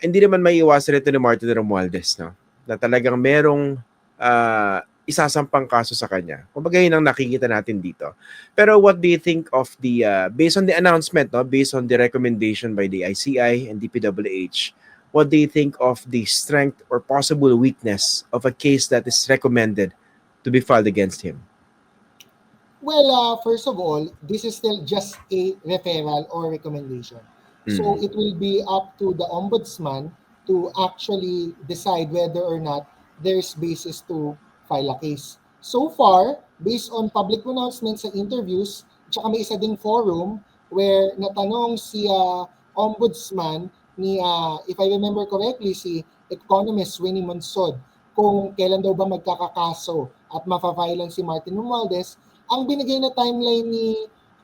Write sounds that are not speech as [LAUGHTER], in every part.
hindi naman may iwasan ito ni Martin Romualdez, no? Na talagang merong ah, isasampang kaso sa kanya. Kumbaga yun ang nakikita natin dito. Pero what do you think of the, uh, based on the announcement, no? based on the recommendation by the ICI and DPWH, what do you think of the strength or possible weakness of a case that is recommended to be filed against him? Well, uh, first of all, this is still just a referral or recommendation. So Mm. it will be up to the ombudsman to actually decide whether or not there's basis to file a case. So far, based on public pronouncements and interviews, tsaka may isa ding forum where natanong si uh, ombudsman ni, uh, if I remember correctly, si economist Winnie Monsod kung kailan daw ba magkakakaso at mapafilan si Martin Romualdez, ang binigay na timeline ni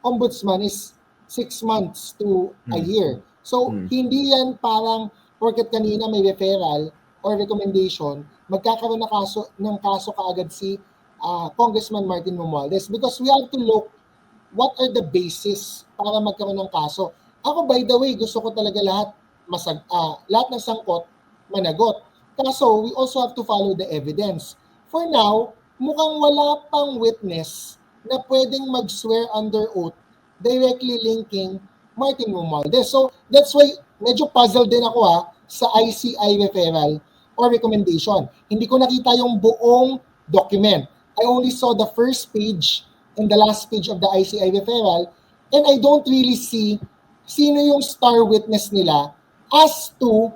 ombudsman is six months to a Hmm. year. So, Hmm. hindi yan parang porket kanina may referral or recommendation, magkakaroon na kaso, ng kaso kaagad si ah, Congressman Martin Romualdez because we have to look what are the basis para magkaroon ng kaso. Ako, by the way, gusto ko talaga lahat masag ah, lahat ng sangkot managot. Kaso, we also have to follow the evidence. For now, mukhang wala pang witness na pwedeng mag-swear under oath directly linking Martin Romualdez. So, that's why medyo puzzled din ako ha sa ICI referral or recommendation. Hindi ko nakita yung buong document. I only saw the first page and the last page of the ICI referral and I don't really see sino yung star witness nila as to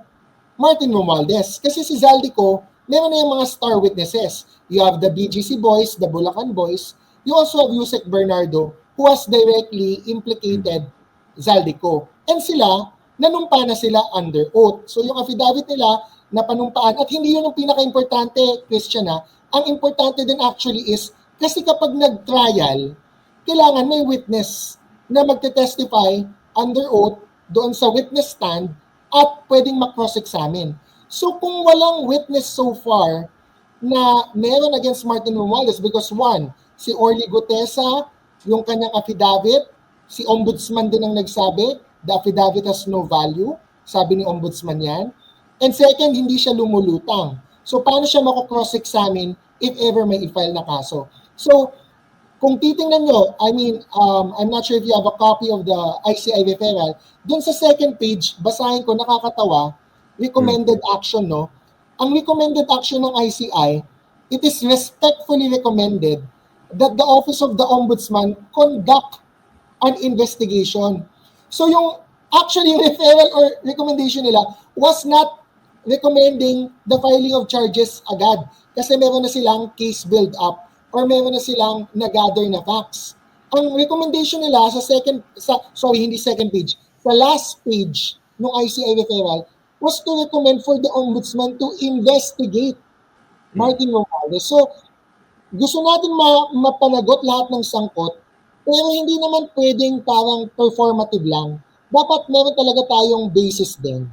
Martin Romualdez. Kasi si Zaldico, meron na yung mga star witnesses. You have the BGC boys, the Bulacan boys. You also have Yusek Bernardo who has directly implicated Zaldico. And sila, nanumpa na sila under oath. So yung affidavit nila, napanumpaan. At hindi yun ang pinaka-importante, Christian ha. Ang importante din actually is, kasi kapag nag-trial, kailangan may witness na magte-testify under oath doon sa witness stand at pwedeng makross-examine. So kung walang witness so far na meron against Martin Romualdez because one, si Orly Gutesa, yung kanyang affidavit, si ombudsman din ang nagsabi, the affidavit has no value, sabi ni ombudsman yan. And second, hindi siya lumulutang. So paano siya mako-cross-examine if ever may i-file na kaso? So kung titingnan nyo, I mean, um, I'm not sure if you have a copy of the ICI referral, dun sa second page, basahin ko, nakakatawa, recommended action, no? Ang recommended action ng ICI, it is respectfully recommended that the Office of the Ombudsman conduct an investigation. So yung actually yung referral or recommendation nila was not recommending the filing of charges agad kasi meron na silang case build up or meron na silang nag-gather na facts. Ang recommendation nila sa second, sa, sorry, hindi second page, sa last page ng ICI referral was to recommend for the ombudsman to investigate Martin Romualdez. So, gusto natin ma- mapanagot lahat ng sangkot, pero hindi naman pwedeng parang performative lang. Dapat meron talaga tayong basis din.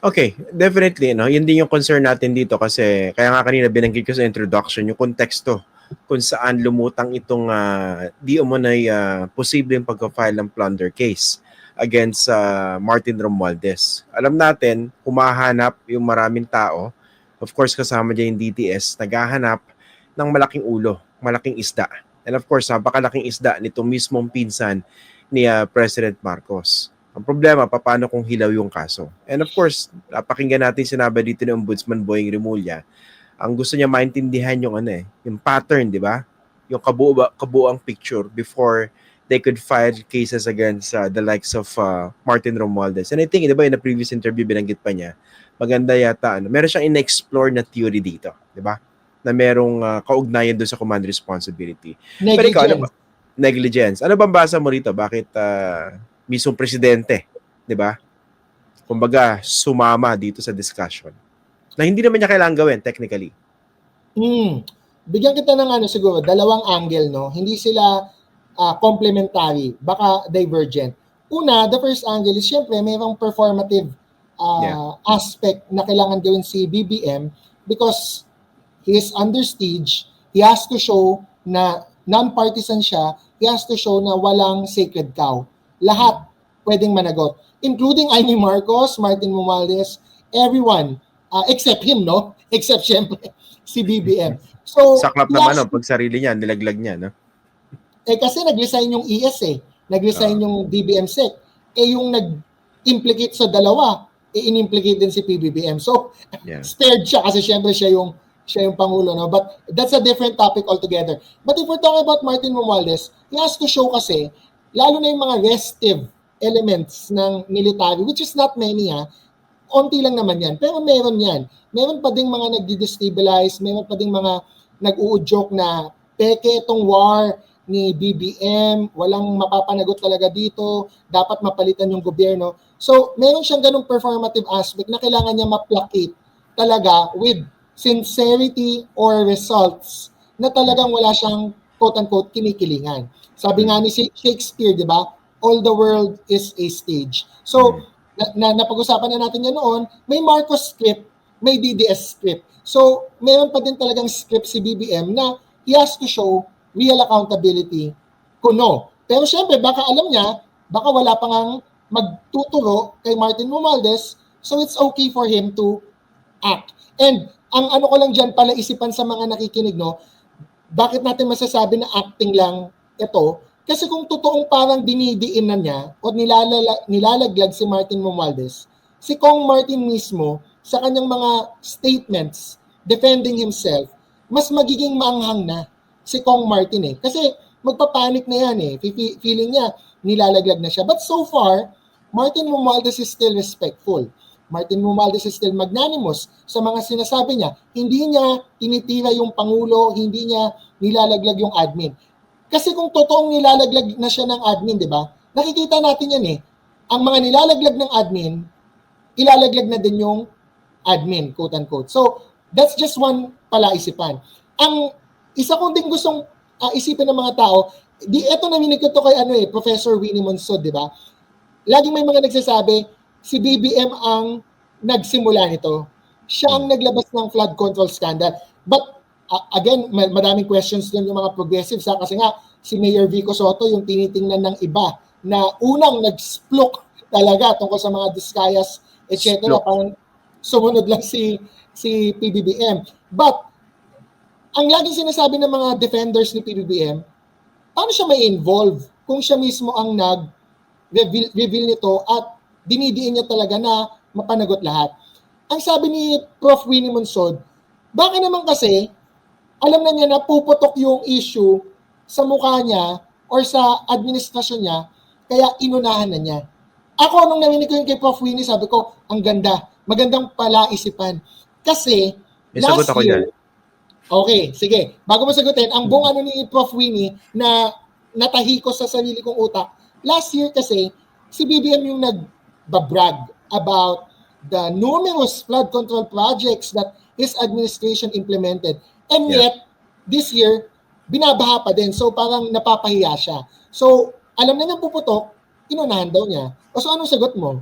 Okay, definitely, no? Yun din yung concern natin dito kasi kaya nga kanina binanggit ko sa introduction yung konteksto kung saan lumutang itong uh, di umunay uh, posibleng pagka-file ng plunder case against uh, Martin Romualdez. Alam natin, humahanap yung maraming tao, of course kasama dyan yung DTS, naghahanap ng malaking ulo, malaking isda. And of course, napakalaking isda nito mismong pinsan ni uh, President Marcos. Ang problema, paano kung hilaw yung kaso? And of course, napakinggan natin sinabi dito ng Ombudsman Boying Remulla, ang gusto niya maintindihan yung ano eh, yung pattern, di ba? Yung kabuo, kabuang picture before they could file cases against uh, the likes of uh, Martin Romualdez. And I think, di ba, in the previous interview, binanggit pa niya, maganda yata, ano, meron siyang in-explore na theory dito, di ba? Na merong uh, kaugnayan doon sa command responsibility. Pero ikaw, ano ba? Negligence. Ano bang basa mo rito? Bakit uh, mismong presidente, 'di ba? Kumbaga, sumama dito sa discussion. Na hindi naman niya kailangan gawin technically. Hmm. Bigyan kita ng ano siguro, dalawang angle, no? Hindi sila uh, complementary, baka divergent. Una, the first angle is syempre mayroong performative uh, Yeah. aspect na kailangan gawin si BBM because he is under siege. He has to show na non-partisan siya. He has to show na walang sacred cow. Lahat pwedeng managot. including Amy Marcos, Martin Romualdez, everyone, uh, except him, no? [LAUGHS] Except syempre si BBM. [LAUGHS] So, Saklap naman, no? Pag sarili niya, nilaglag niya, no? eh kasi nag-resign yung ES eh. Nag-resign yung DBM SEC. Eh yung nag-implicate sa dalawa, eh in-implicate din si PBBM. So, Yeah. [LAUGHS] spared siya kasi syempre siya yung siya yung pangulo no? But that's a different topic altogether. But if we're talking about Martin Romualdez he has to show kasi lalo na yung mga restive elements ng military which is not many ha? Onti lang naman yan pero meron yan. Meron pa ding mga nagdi-destabilize meron pa ding mga nag-uudyok na peke itong war ni BBM, walang mapapanagot talaga dito, dapat mapalitan yung gobyerno. So, meron siyang ganung performative aspect na kailangan niya ma-placate talaga with sincerity or results na talagang wala siyang quote-unquote kinikilingan. Sabi nga ni Shakespeare, di ba? All the world is a stage. So, na, na, napag-usapan na natin yan noon, may Marcos script, may DDS script. So, meron pa din talagang script si BBM na he has to show real accountability kuno. Pero syempre, baka alam niya, baka wala pa ngang magtuturo kay Martin Romualdez, so it's okay for him to act. And ang ano ko lang dyan pala isipan sa mga nakikinig, no, bakit natin masasabi na acting lang ito? Kasi kung totoong parang dinidiin na niya o nilalala, nilalaglag si Martin Romualdez, si Kong Martin mismo sa kanyang mga statements defending himself, mas magiging maanghang na si Kong Martin eh. Kasi magpapanik na yan eh. Fe- Feeling niya, nilalaglag na siya. But so far, Martin Romualdez is still respectful. Martin Romualdez is still magnanimous sa mga sinasabi niya. Hindi niya tinitira yung Pangulo, hindi niya nilalaglag yung admin. Kasi kung totoong nilalaglag na siya ng admin, di ba? Nakikita natin yan eh. Ang mga nilalaglag ng admin, ilalaglag na din yung admin, quote-unquote. So, that's just one palaisipan. Ang isa kong din gustong ah, isipin ng mga tao, di eto naminig ko to kay ano eh, Professor Winnie Monsod, di ba? Laging may mga nagsasabi, si BBM ang nagsimula nito. Siya ang naglabas ng flood control scandal. But uh, again, ma- madaming questions din yung mga progressives ha? kasi nga si Mayor Vico Soto yung tinitingnan ng iba na unang nag-splok talaga tungkol sa mga Discayas, etc. Parang sumunod lang si si PBBM. But ang laging sinasabi ng mga defenders ni PBBM, paano siya may involve kung siya mismo ang nag-reveal reveal nito at dinidiin niya talaga na mapanagot lahat. Ang sabi ni Prof. Winnie Monsod, baka naman kasi alam na niya na puputok yung issue sa mukha niya or sa administrasyon niya, kaya inunahan na niya. Ako, nung naminig ko yung kay Prof. Winnie, sabi ko, ang ganda, magandang palaisipan. Kasi, May sagot ako dyan. Okay, sige. Bago mo sagutin, ang buong ano ni Prof. Winnie na natahi ko sa sarili kong utak, last year kasi, si BBM yung nagbabrag about the numerous flood control projects that his administration implemented. And Yeah. yet, this year, binabaha pa din. So parang napapahiya siya. So, alam na niyang puputok, inunahan daw niya. O so, anong sagot mo?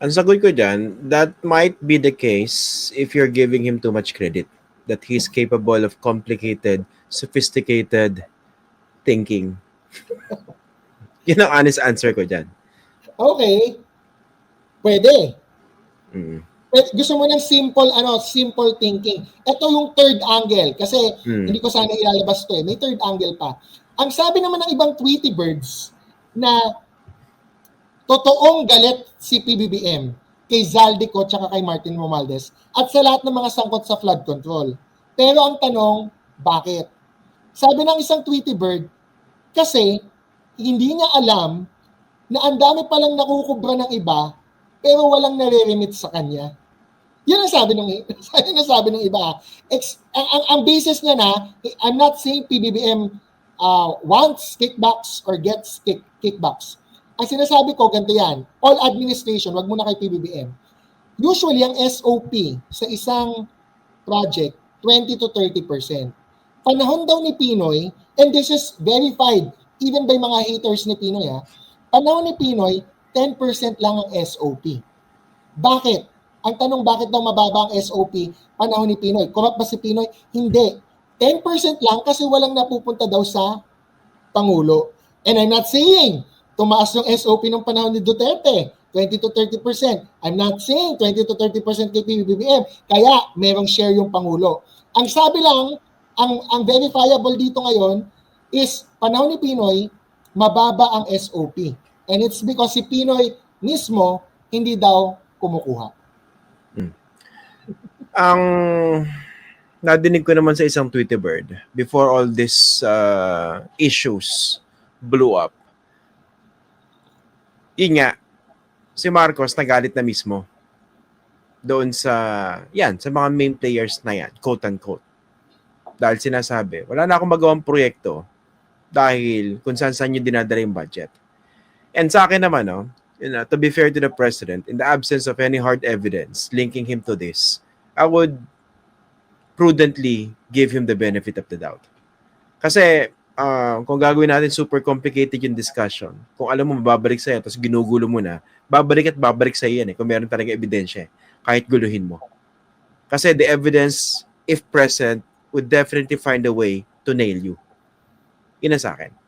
Ang sagot ko dyan, that might be the case if you're giving him too much credit. That he's capable of complicated, sophisticated thinking. [LAUGHS] Yun ang honest answer ko dyan. Okay. Pwede. Mm. Eh, gusto mo ng simple ano simple thinking ito yung third angle kasi Mm. hindi ko sana ilalabas to eh may third angle pa ang sabi naman ng ibang Tweety birds na totoong galit si PBBM kay Zaldico tsaka kay Martin Romualdez at sa lahat ng mga sangkot sa flood control pero ang tanong bakit sabi ng isang Tweety bird kasi hindi niya alam na ang dami palang nakukubra ng iba pero walang nare-remit sa kanya. Yun ang sabi ng yun ang sabi ng iba. Ex, ang, ang, ang basis niya na, I'm not saying PBBM uh, wants kickbacks or gets kick, kickbacks. Ang sinasabi ko, ganito yan. All administration, wag muna kay PBBM. Usually, ang SOP sa isang project, 20 to 30%. Panahon daw ni Pinoy, and this is verified even by mga haters ni Pinoy, ha? panahon ni Pinoy, 10% lang ang SOP. Bakit? Ang tanong, bakit daw mababa ang SOP panahon ni Pinoy? Corrupt ba si Pinoy? Hindi. 10% lang kasi walang napupunta daw sa Pangulo. And I'm not saying tumaas yung SOP ng panahon ni Duterte. 20 to 30%. I'm not saying 20 to 30% kay PBBM. Kaya merong share yung Pangulo. Ang sabi lang, ang, ang verifiable dito ngayon is panahon ni Pinoy, mababa ang SOP. And it's because si Pinoy mismo hindi daw kumukuha. Ang nadinig ko naman sa isang Twitter bird before all these uh, issues blew up. Yun si Marcos nagalit na mismo doon sa, yan, sa mga main players na yan, quote-unquote. Dahil sinasabi, wala na akong magawang proyekto dahil kung saan saan yung dinadala yung budget. And sa akin naman, no, you know, to be fair to the president, in the absence of any hard evidence linking him to this, I would prudently give him the benefit of the doubt. Kasi ah, kung gagawin natin super complicated yung discussion, kung alam mo mababalik sa'yo tapos ginugulo mo na, babalik at babalik sa'yo yan eh, kung meron talaga ebidensya, eh, kahit guluhin mo. Kasi the evidence, if present, would definitely find a way to nail you. Ang sa akin.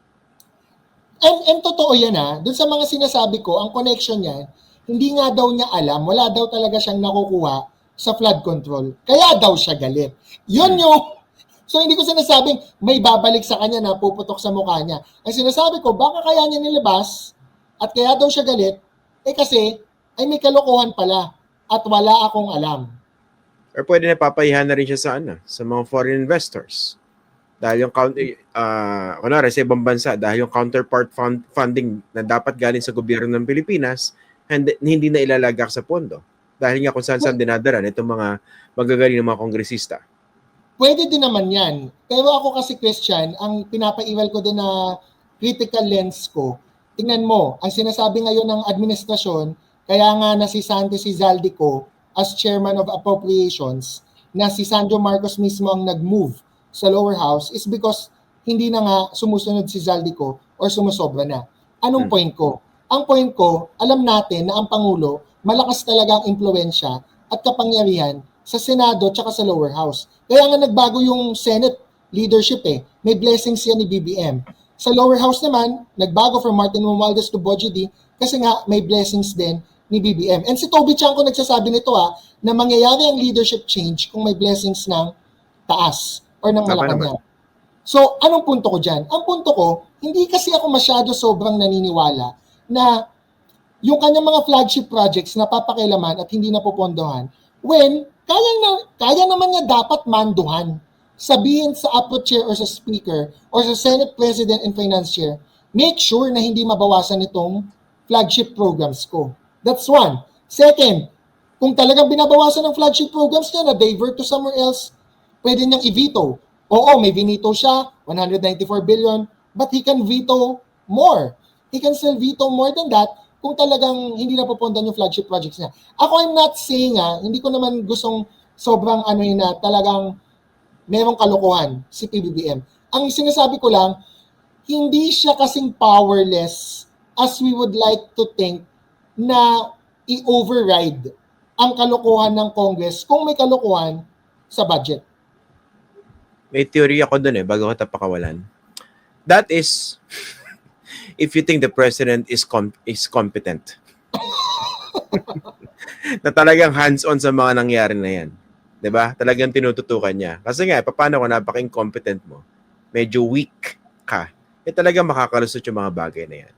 And, and totoo yan ha, dun sa mga sinasabi ko, ang connection niya, hindi nga daw niya alam, wala daw talaga siyang nakukuha sa flood control. Kaya daw siya galit. Yun yung, so hindi ko sinasabing may babalik sa kanya na puputok sa mukha niya. Ang sinasabi ko, baka kaya niya nilabas at kaya daw siya galit, eh kasi, ay may kalokohan pala at wala akong alam. Or pwede na papayahan na rin siya sa ano, sa mga foreign investors. Dahil yung count uh, kunwari sa ibang bansa, dahil yung counterpart fund, funding na dapat galing sa gobyerno ng Pilipinas, hindi, hindi na ilalagak sa pondo. Dahil nga kung saan saan dinadala itong mga magagaling ng mga kongresista. Pwede din naman yan. Pero ako kasi Christian, ang pinapaiwal ko din na critical lens ko, tingnan mo, ang sinasabi ngayon ng administrasyon, kaya nga na si Santi si Zaldico as chairman of appropriations, na si Sandro Marcos mismo ang nag-move sa lower house is because hindi na nga sumusunod si Zaldico or sumusobra na. Anong Hmm. point ko? Ang point ko, alam natin na ang Pangulo, malakas talaga ang impluensya at kapangyarihan sa Senado at sa lower house. Kaya nga nagbago yung Senate leadership eh. May blessings yan ni BBM. Sa lower house naman, nagbago from Martin Romualdez to Bojo D kasi nga may blessings din ni BBM. And si Toby Chanko nagsasabi nito ah, na mangyayari ang leadership change kung may blessings ng taas or ng Malacanang. So, anong punto ko dyan? Ang punto ko, hindi kasi ako masyado sobrang naniniwala na yung kanyang mga flagship projects na papakilaman at hindi napopondohan when kaya, na, kaya naman niya dapat manduhan. Sabihin sa APO chair or sa speaker or sa Senate President and Finance Chair, make sure na hindi mabawasan itong flagship programs ko. That's one. Second, kung talagang binabawasan ng flagship programs niya na divert to somewhere else, pwede niyang i-veto. Oo, may veto siya, 194 billion, but he can veto more. He can still veto more than that kung talagang hindi na pupundan yung flagship projects niya. Ako, I'm not saying ah, hindi ko naman gustong sobrang ano yun na talagang merong kalokohan si PBBM. Ang sinasabi ko lang, hindi siya kasing powerless as we would like to think na i-override ang kalokohan ng Congress kung may kalokohan sa budget. May theory ako dun eh, bago ko tapakawalan. That is, [LAUGHS] if you think the president is com- is competent. [LAUGHS] na talagang hands-on sa mga nangyari na yan. 'Di ba? Talagang tinututukan niya. Kasi nga, paano kung napaka-incompetent mo? Medyo weak ka. Eh talagang makakalusot yung mga bagay na yan.